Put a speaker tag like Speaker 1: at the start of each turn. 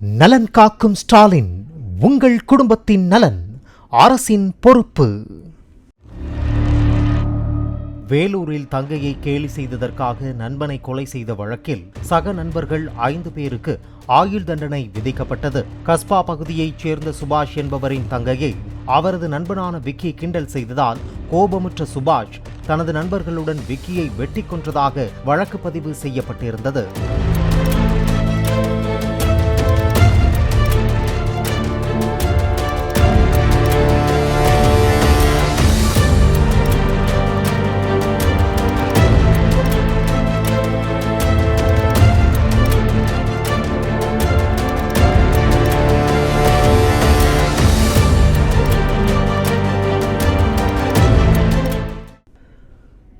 Speaker 1: நலன் காக்கும் ஸ்டாலின் உங்கள் குடும்பத்தின் நலன் அரசின் பொறுப்பு. வேலூரில் தங்கையை கேலி செய்ததற்காக நண்பனை கொலை செய்த வழக்கில் சக நண்பர்கள் ஐந்து பேருக்கு ஆயுள் தண்டனை விதிக்கப்பட்டது. கஸ்பா பகுதியைச் சேர்ந்த சுபாஷ் என்பவரின் தங்கையை அவரது நண்பனான விக்கி கிண்டல் செய்ததால் கோபமுற்ற சுபாஷ் தனது நண்பர்களுடன் விக்கியை வெட்டி கொன்றதாக வழக்கு பதிவு செய்யப்பட்டிருந்தது.